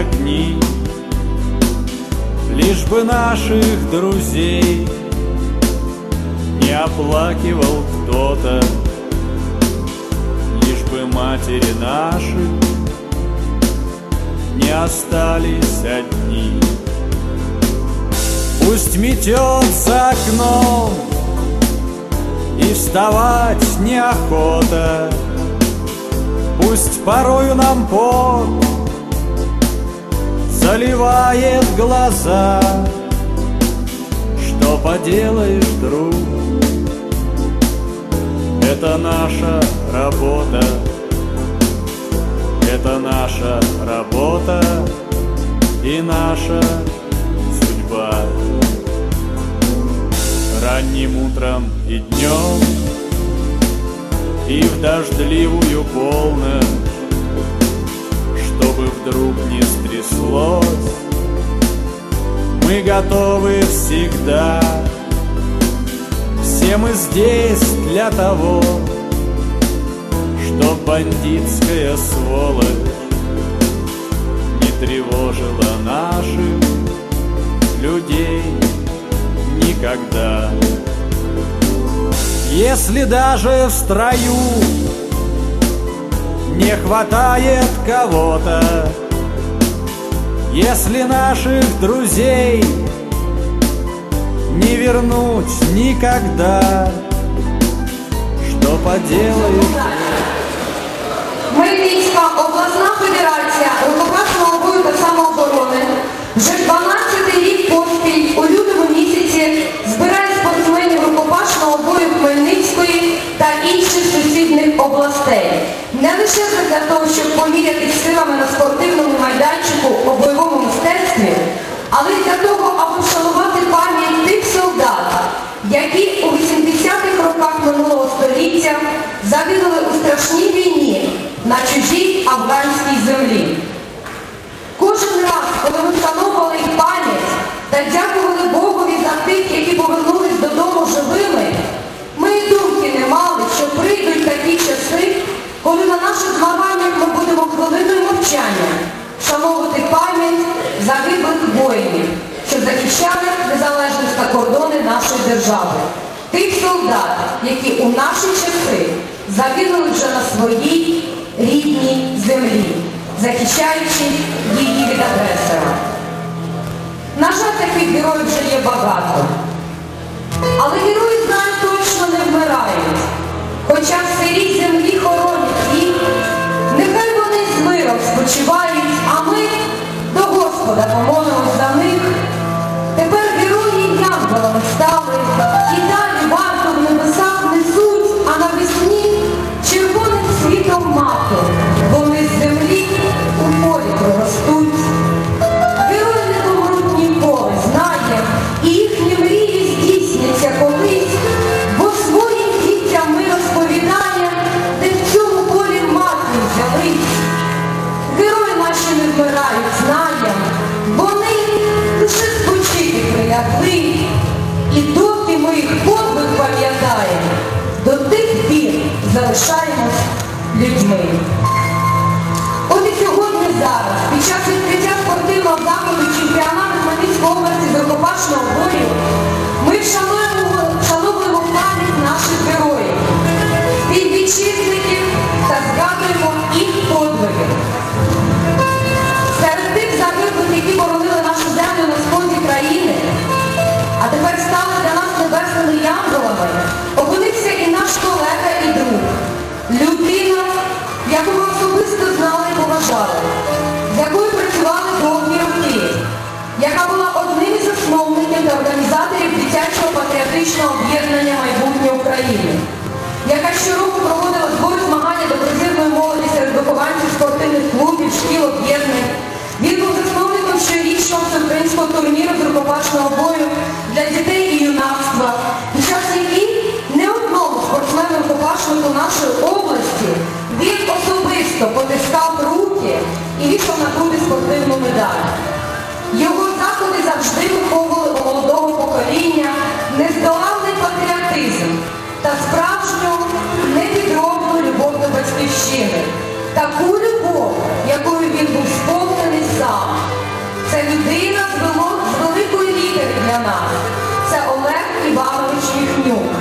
огни, лишь бы наших друзей не оплакивал кто-то, лишь бы матери наши не остались одни. Пусть метет за окном И вставать неохота Пусть порою нам пот Заливает глаза. Что поделаешь, друг? Это наша работа. Это наша работа И наша судьба. Ранним утром и днем И в дождливую полночь Чтобы вдруг не стряслось Мы готовы всегда Все мы здесь для того Чтоб бандитская сволочь Не тревожила наших людей никогда. Если даже в строю не хватает кого-то, если наших друзей не вернуть никогда, что поделаешь? Хмельницька обласна федерація рукопашного бою та самооборони вже 12 рік поспіль у лютому місяці збирає спортсменів рукопашного бою Хмельницької та інших сусідніх областей. Не лише для того, щоб поміряти силами на спортивному майданчику у бойовому мистецтві, але й для того, аби вшанувати пам'ять тих солдат, які у 80-х роках минулого століття загинули у страшній війні на чужій афганській землі. Кожен раз, коли ми вшановували їх пам'ять та дякували Богові за тих, які повернулись додому живими, ми і думки не мали, що прийдуть такі часи, коли на наших змаганнях ми будемо хвилиною мовчання вшановувати пам'ять загиблих воїнів, що захищали незалежність та кордони нашої держави. Тих солдат, які у наші часи загинули вже на своїй рідній землі, захищаючи її від агресора. На жаль, таких героїв вже є багато. Але герої знаю точно не вмирають. Хоча в сирій землі хоронять їх, нехай вони з миром спочивають, рукопашного бою для дітей і юнацтва, під час якій не одному спортсмену рукопашнику нашої області він особисто потискав руки і вішав на клубі спортивну медаль. Його заходи завжди виховували у молодого покоління, нездоланний патріотизм та справжню непідробну любов до батьківщини. Таку любов, якою він був сповнений сам. Це людина з для нас. Це Олег Іванович Міхнюк.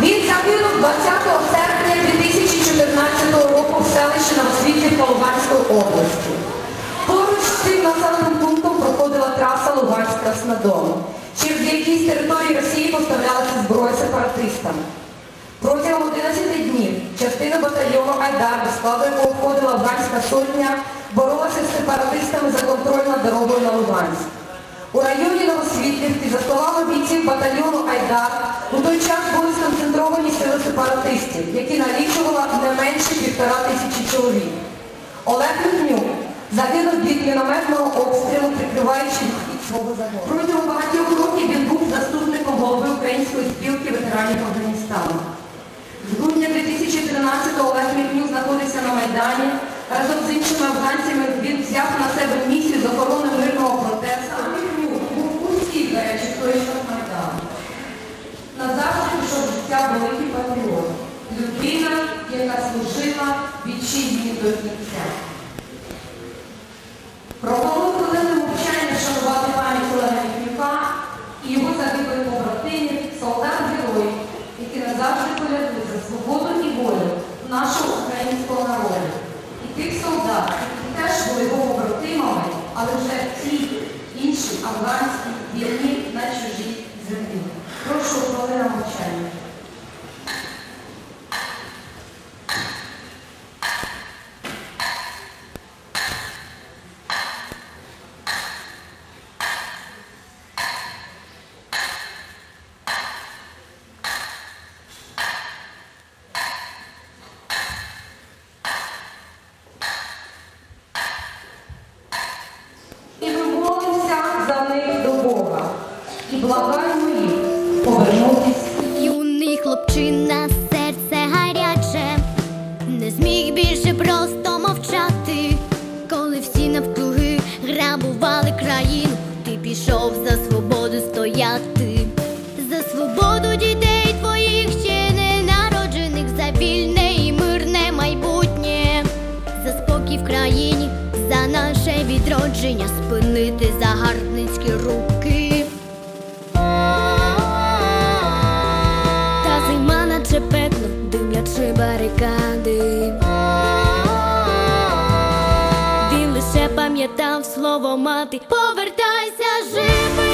Він загинув 20 серпня 2014 року в селищі на Новосвітлівка Луганської області. Поруч з цим населеним пунктом проходила траса Луганськ-Краснодон, через якісь території Росії поставлялася зброя сепаратистам. Протягом 11 днів частина батальйону Айдар, до складу якого входила Луганська сотня, боролася з сепаратистами за контроль над дорогою на Луганськ. У районі Новосвітлівки, за словами бійців батальйону Айдар, у той час були сконцентровані сили сепаратистів, які налічували не менше півтора тисячі чоловік. Олег Лютнюк загинув від мінометного обстрілу, прикриваючи від свого загону. Протягом багатьох років він був заступником голови Української спілки ветеранів Афганістану. З грудня 2013-го Олег Міхнюк знаходився на Майдані. Разом з іншими афганцями він взяв на себе місію з охорони мирного час Майдану. Назавжди пішов життя великий патріот. Людина, яка служила вітчизні до кінця. Пропоную хвилину мовчання шанувати пам'ять Олега Міхнюка і його загиблих побратимів, солдат-героїв, які назавжди полягли за свободу і волю нашого українського народу. І тих солдат, які теж були його побратимами, але вже ті інші афганські вірні пекло, димлячи барикади. Він лише пам'ятав слово мати. Повертайся живим,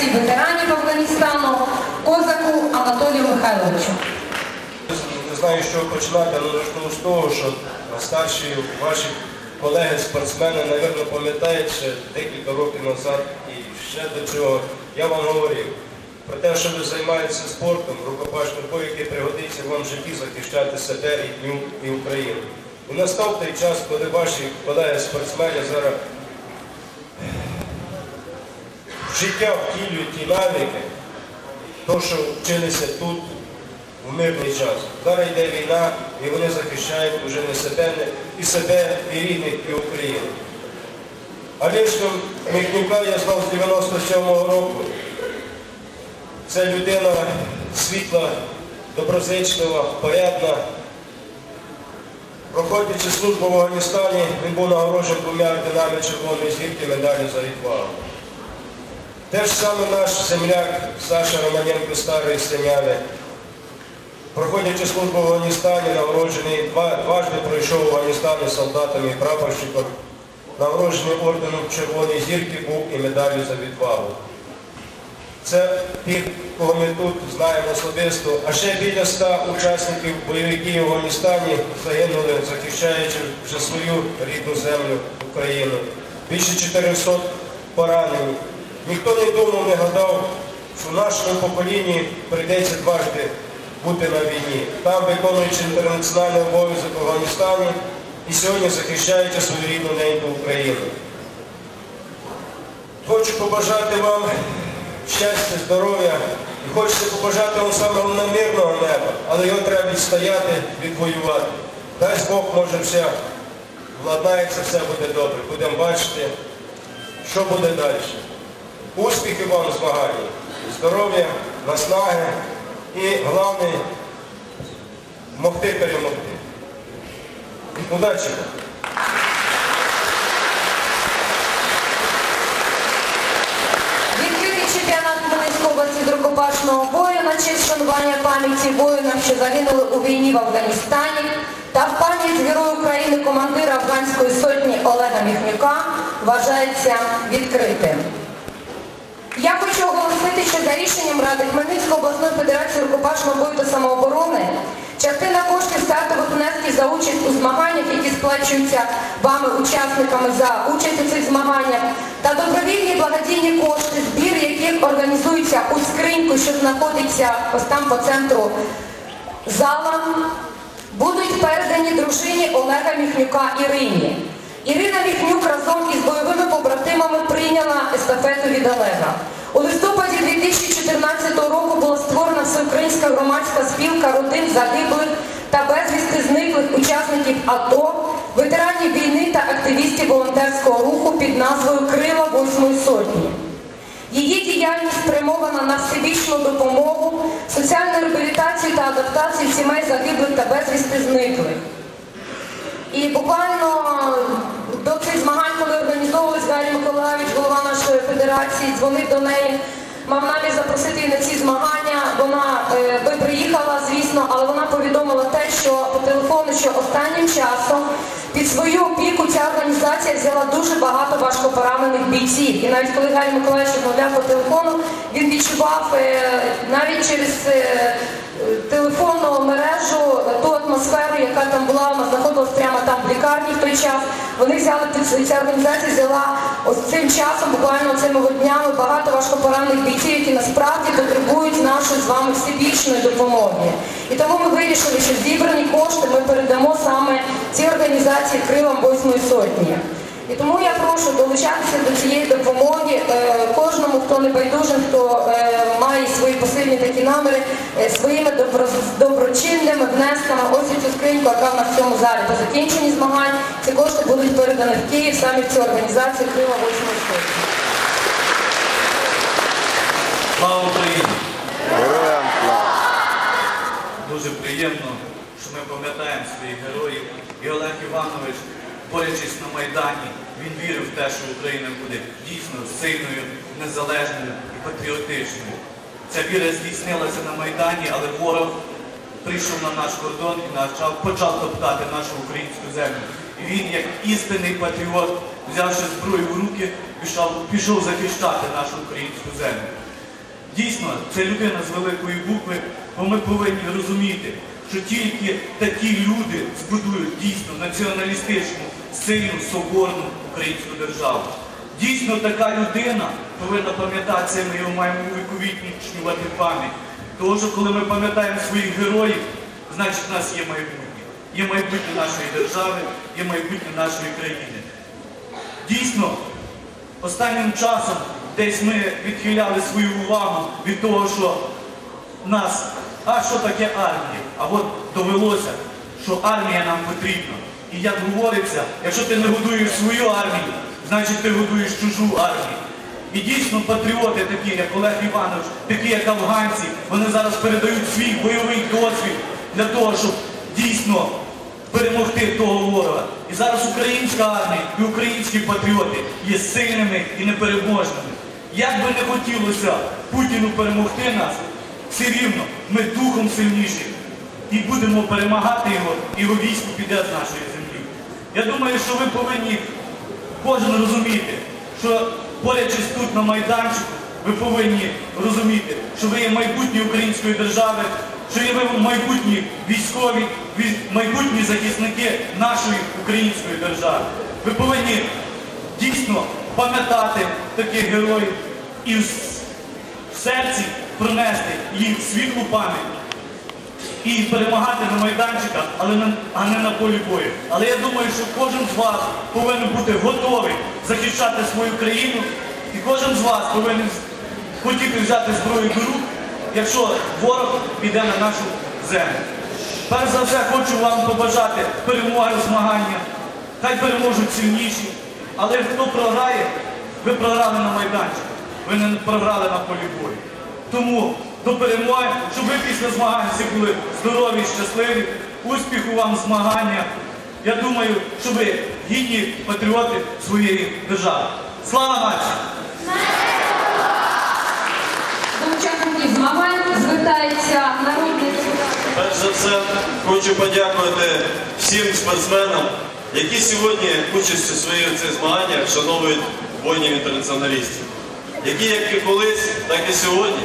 організації ветеранів Афганістану Козаку Анатолію Михайловичу. Не знаю, чого починати, але почну з того, що старші ваші колеги спортсмени, напевно, пам'ятають ще декілька років назад і ще до цього я вам говорив про те, що ви займаєтеся спортом, рукопашним бою, який пригодиться вам в житті захищати себе і і Україну. І настав той час, коли ваші колеги-спортсмени зараз в життя втілюють ті навики, то, що вчилися тут, в мирний час. Зараз йде війна, і вони захищають вже не себе, і себе, і рідних, і Україну. Лично Міхнюка я знав з 97-го року. Це людина світла, доброзичлива, порядна. Проходячи службу в Афганістані, він був нагороджений двома орденами Червоної зірки медалі за відвагу. Те ж саме наш земляк Саша Романенко старий з Синяви. Проходячи службу в Афганістані, нагороджений, два, дважди пройшов в Афганістані солдатом і прапорщиком, нагороджений орденом Червоної зірки був і медаллю за відвагу. Це тих, кого ми тут знаємо особисто. А ще біля ста учасників бойових дій в Афганістані загинули, захищаючи вже свою рідну землю, Україну. Більше 400 поранені. Ніхто не думав, не гадав, що нашому поколінні прийдеться дважди бути на війні. Там виконуючи інтернаціональний обов'язок в Афганістані і сьогодні захищаючи свою рідну неньку Україну. Хочу побажати вам щастя, здоров'я і хочеться побажати вам саме мирного неба, але його треба відстояти, відвоювати. Дасть Бог, може все владнається, все буде добре. Будемо бачити, що буде далі. Успіхів вам в змаганні, здоров'я, наснаги і головне могти перемогти. Удачі! Відкритий чемпіонат Хмельницької області з рукопашного бою на честь шанування пам'яті воїнам, що загинули у війні в Афганістані, та в пам'ять Героя України командира афганської сотні Олега Міхнюка вважається відкритим. Я хочу оголосити, що за рішенням Ради Хмельницької обласної федерації рукопашного бою та самооборони частина коштів стартових внесків за участь у змаганнях, які сплачуються вами, учасниками за участь у цих змаганнях, та добровільні благодійні кошти, збір яких організується у скриньку, що знаходиться ось там по центру зала, будуть передані дружині Олега Міхнюка Ірині. Ірина Міхнюк разом із бойовими побратимами прийняла естафету від Олега. У листопаді 2014 року була створена всеукраїнська громадська спілка родин загиблих та безвісти зниклих учасників АТО, ветеранів війни та активістів волонтерського руху під назвою Крила Восьмої сотні. Її діяльність спрямована на всебічну допомогу, соціальну реабілітацію та адаптацію сімей загиблих та безвісти зниклих. І буквально до цих змагань, коли організовувались Гаррій Миколаївич, голова нашої федерації, дзвонив до неї, мав намір запросити її на ці змагання. Вона е, би приїхала, звісно, але вона повідомила те, що по телефону, що останнім часом під свою опіку ця організація взяла дуже багато важкопоранених бійців. І навіть коли Галь Миколаївич розмовляв по телефону, він відчував е, навіть через е, телефонну мережу е, ту атмосферу, яка там була, вона знаходилась прямо там в лікарні в той час. Вони взяли ця організація взяла ось цим часом, буквально цими днями, багато важкопоранених бійців, які насправді потребують нашої з вами всебічної допомоги. І тому ми вирішили, що зібрані кошти ми передамо саме цій організації Крилам 8 сотні. І тому я прошу долучатися до цієї допомоги е, кожному, хто не байдужий, хто е, має свої посильні такі наміри, е, своїми доброчинними внесками. Ось цю скриньку, яка в нас в цьому залі. По закінченні змагань ці кошти будуть передані в Київ саме в цю організацію Крила 8 сотні. Слава Україні! Героям слава! Дуже приємно, що ми пам'ятаємо своїх героїв. І Олег Іванович, борючись на Майдані, він вірив в те, що Україна буде дійсно сильною, незалежною і патріотичною. Ця віра здійснилася на Майдані, але ворог прийшов на наш кордон і почав, почав топтати нашу українську землю. І він, як істинний патріот, взявши зброю в руки, пішов, пішов захищати нашу українську землю. Дійсно, це людина з великої букви, бо ми повинні розуміти, що тільки такі люди збудують дійсно націоналістичну, сильну, соборну українську державу. Дійсно, така людина повинна пам'ятатися, ми його маємо увіковічнювати пам'ять. Тому що коли ми пам'ятаємо своїх героїв, значить в нас є майбутнє. Є майбутнє нашої держави, є майбутнє нашої країни. Дійсно, останнім часом десь ми відхиляли свою увагу від того, що нас, а що таке армія? А от довелося, що армія нам потрібна. І як говориться, якщо ти не годуєш свою армію, значить ти годуєш чужу армію. І дійсно патріоти такі, як Олег Іванович, такі як афганці, вони зараз передають свій бойовий досвід для того, щоб дійсно перемогти того ворога. І зараз українська армія і українські патріоти є сильними і непереможними. Як би не хотілося Путіну перемогти нас, все рівно ми духом сильніші і будемо перемагати його, і його військо піде з нашої. Я думаю, що ви повинні кожен розуміти, що борючись тут на майданчику, ви повинні розуміти, що ви є майбутнє української держави, що є ви майбутні військові, майбутні захисники нашої української держави. Ви повинні дійсно пам'ятати таких героїв і в серці пронести їх світлу пам'ять і перемагати на майданчиках, але не, а не на полі бою. Але я думаю, що кожен з вас повинен бути готовий захищати свою країну, і кожен з вас повинен хотіти взяти зброю до рук, якщо ворог піде на нашу землю. Перш за все хочу вам побажати перемоги в змаганнях. Хай переможуть сильніші. Але хто програє, ви програли на майданчику, ви не програли на полі бою. Тому до перемоги, щоб ви після змагань всі були здорові, щасливі, успіху вам в змаганнях. Я думаю, що ви гідні патріоти своєї держави. Слава нації! До учасників змагань звертається народний депутат. Перш за все, хочу подякувати всім спортсменам, які сьогодні участю своєю в цих змаганнях вшановують воїнів-інтернаціоналістів, які як і колись, так і сьогодні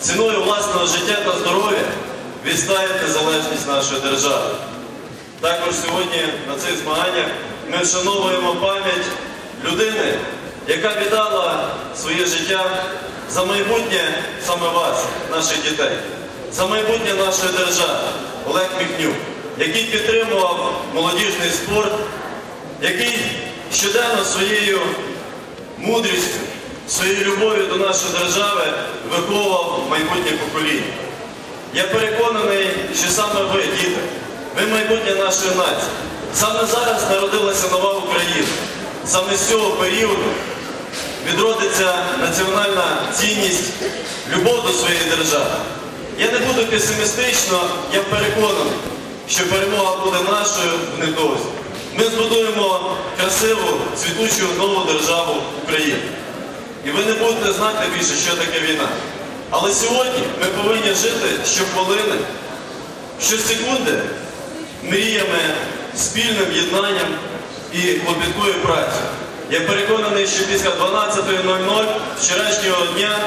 ціною власного життя та здоров'я відстають незалежність нашої держави. Також сьогодні на цих змаганнях ми вшановуємо пам'ять людини, яка віддала своє життя за майбутнє саме вас, наших дітей, за майбутнє нашої держави, Олег Міхнюк, який підтримував молодіжний спорт, який щоденно своєю мудрістю, своєю любов'ю до нашої держави виховував майбутнє покоління. Я переконаний, що саме ви, діти, ви майбутнє нашої нації. Саме зараз народилася нова Україна. Саме з цього періоду відродиться національна цінність, любов до своєї держави. Я не буду песимістично, я переконаний, що перемога буде нашою в недовзі. Ми збудуємо красиву, цвітучу нову державу України. І ви не будете знати більше, що таке війна. Але сьогодні ми повинні жити щохвилини, щосекунди мріями, спільним єднанням і клопіткою працею. Я переконаний, що після 12.00 вчорашнього дня,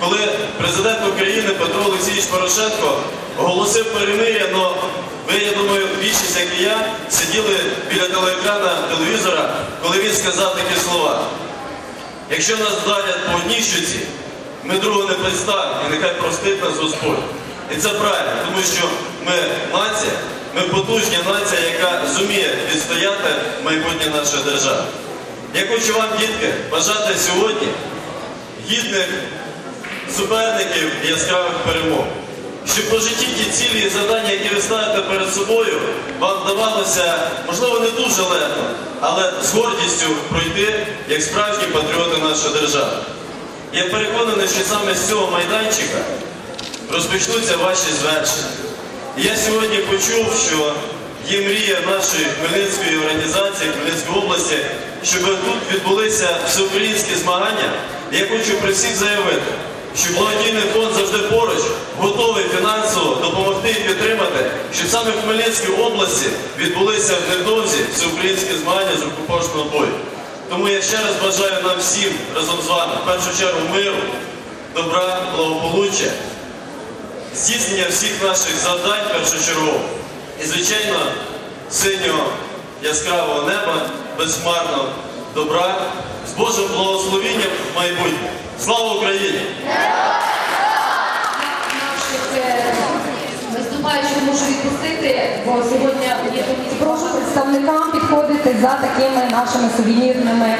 коли президент України Петро Олексійович Порошенко оголосив перемир'я, але ви, я думаю, більшість, як і я, сиділи біля телеекрана телевізора, коли він сказав такі слова. Якщо нас вдарять по одній щуці, ми другого не представимо, і нехай простить нас Господь. І це правильно, тому що ми нація, ми потужна нація, яка зуміє відстояти майбутнє нашої держави. Я хочу вам, дітки, бажати сьогодні гідних суперників і яскравих перемог. Щоб по житті ті цілі і завдання, які ви ставите перед собою, вам вдавалося, можливо, не дуже легко, але з гордістю пройти як справжні патріоти нашої держави. Я переконаний, що саме з цього майданчика розпочнуться ваші звершення. І я сьогодні почув, що є мрія нашої Хмельницької організації, Хмельницької області, щоб тут відбулися всеукраїнські змагання. Я хочу при всіх заявити, що благодійний фонд завжди поруч, готовий фінансово допомогти і підтримати, щоб саме в Хмельницькій області відбулися невдовзі всеукраїнські змагання з рукопашного бою. Тому я ще раз бажаю нам всім разом з вами, в першу чергу, миру, добра, благополуччя, здійснення всіх наших завдань першочергово. І, звичайно, синього яскравого неба, безхмарного добра, з Божим благословенням в майбутнє. Слава Україні! Е, можу відпустити, бо сьогодні є прошу представникам підходити за такими нашими сувенірними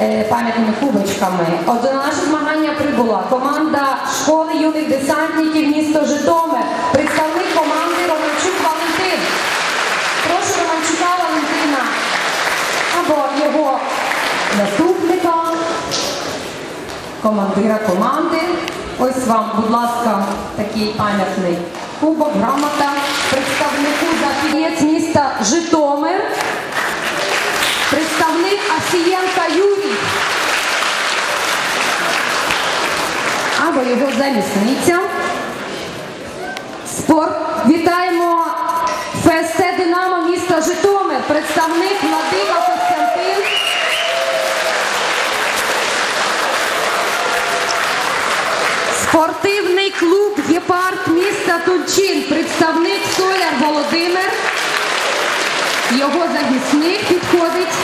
е, пам'ятними кубочками. Отже, на наше змагання прибула команда школи юних десантників місто Житомир, представник команди Романчук Валентин. Прошу Романчука Валентина або його заступника командира команди. Ось вам, будь ласка, такий пам'ятний кубок, грамота представнику західець міста Житомир, представник Асієнка Юрій. Або його замісниця. Спорт. Вітаємо ФСЦ Динамо міста Житомир, представник Владика Костянтин. Спортивний клуб Гепард міста Тульчин, представник Соляр Володимир. Його захисник підходить.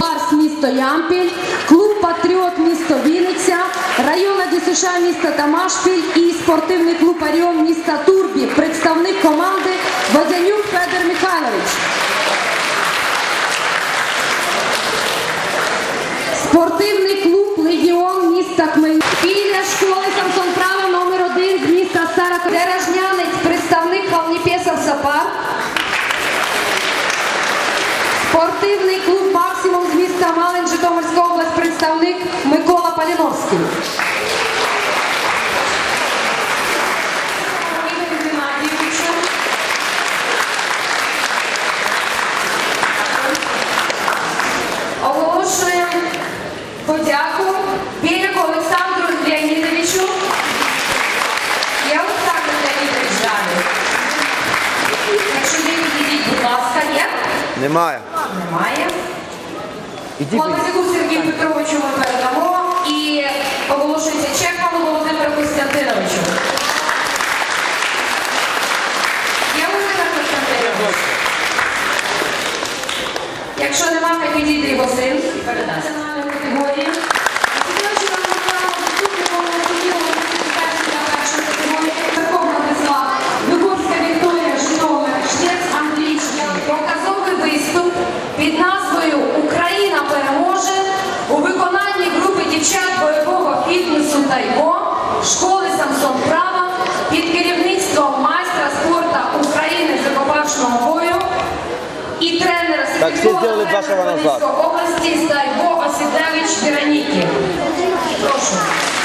Барс місто Ямпіль, клуб Патріот місто Вінниця, районна ДСШ міста Тамашпіль і спортивний клуб Аріон міста Турбі, представник команди Водянюк Федор Михайлович. Спортивний Легіон міста Хмельницький. Школи Самсон Права номер 1 з міста Стара Деражнянець, представник Халніпєсов Сапа. Спортивний клуб Максимум з міста Малин, Житомирська область, представник Микола Паліновський. Так, все сделали два шага назад. области, Бога, Стайго Вероники. Прошу.